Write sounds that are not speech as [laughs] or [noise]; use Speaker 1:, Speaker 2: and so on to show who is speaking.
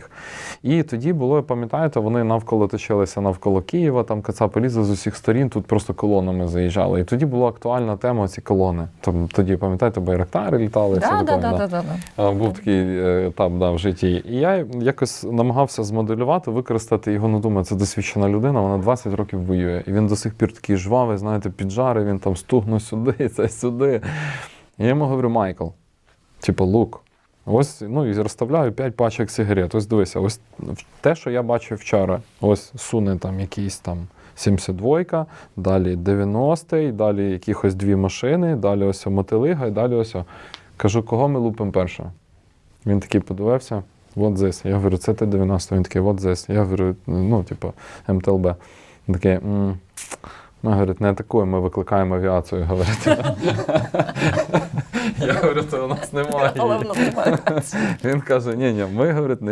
Speaker 1: всіх. І тоді було, пам'ятаєте, вони навколо точилися навколо Києва, там кацапи лізли з усіх сторін, тут просто колонами заїжджали. І тоді була актуальна тема ці колони. Там тоді, пам'ятаєте, байрактари літали. все
Speaker 2: Да,
Speaker 1: таке,
Speaker 2: да, да,
Speaker 1: да.
Speaker 2: да.
Speaker 1: Був такий е, етап да, в житті. І я якось намагався змоделювати, використати його, ну думаю, це досвідчена людина, вона 20 років воює. І він до сих пір такий жвавий, знаєте, піджари, він там стугну сюди, [laughs] це сюди. І я йому говорю, Майкл, типу, лук. Ось, ну і розставляю 5 пачок сигарет. Ось дивися, ось те, що я бачив вчора. Ось суне там якийсь там 72, далі 90-й, далі якихось дві машини, далі ось мотилига, і далі ось. Кажу, кого ми лупимо перше? Він такий подивився, вот this. Я говорю, це Т-90. Він такий, вот this. Я говорю, ну, типу, МТЛБ. Він такий, м ми, говорить, не атакуємо, ми викликаємо авіацію, говорить. [laughs] Я говорю, це у нас немає.
Speaker 2: Але в нас немає.
Speaker 1: Він каже, ні, ні, ми, говорить, не